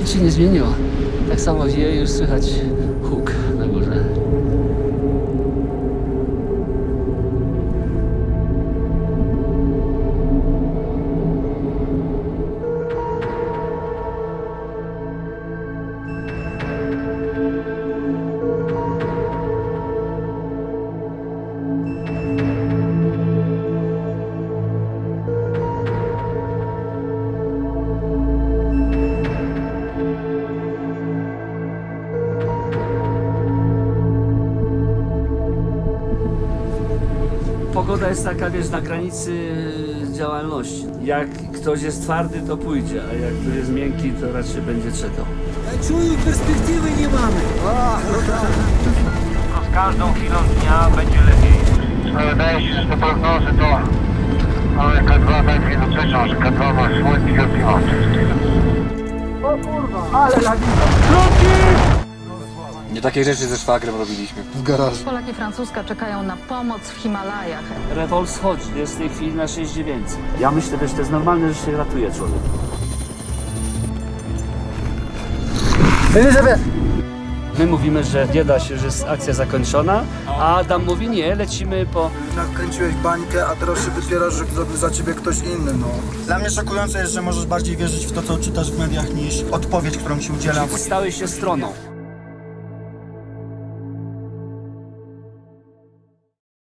nic się nie zmieniło. Tak samo wieje, już słychać huk na górze. Pogoda jest taka, wiesz, na granicy działalności. Jak ktoś jest twardy, to pójdzie, a jak ktoś jest miękki, to raczej będzie czekał. Ja czuję, perspektywy nie mamy. Z każdą chwilą dnia będzie lepiej. Wydaje się, że te prognozy to ale K2 tak nie dotyczą, że K2 ma słońce i klimat. Nie takie rzeczy ze szwagrem robiliśmy. w garażu. Polak i Francuska czekają na pomoc w Himalajach. Rewol schodzi, jest w tej chwili na 6900. Ja myślę, że to jest normalne, że się ratuje człowiek. My mówimy, że nie da się, że jest akcja zakończona, a Adam mówi nie, lecimy po... Nakręciłeś bańkę, a teraz się wypierasz, że zrobił za ciebie ktoś inny, no. Dla mnie szokujące jest, że możesz bardziej wierzyć w to, co czytasz w mediach, niż odpowiedź, którą ci udzielam. Stałeś się stroną.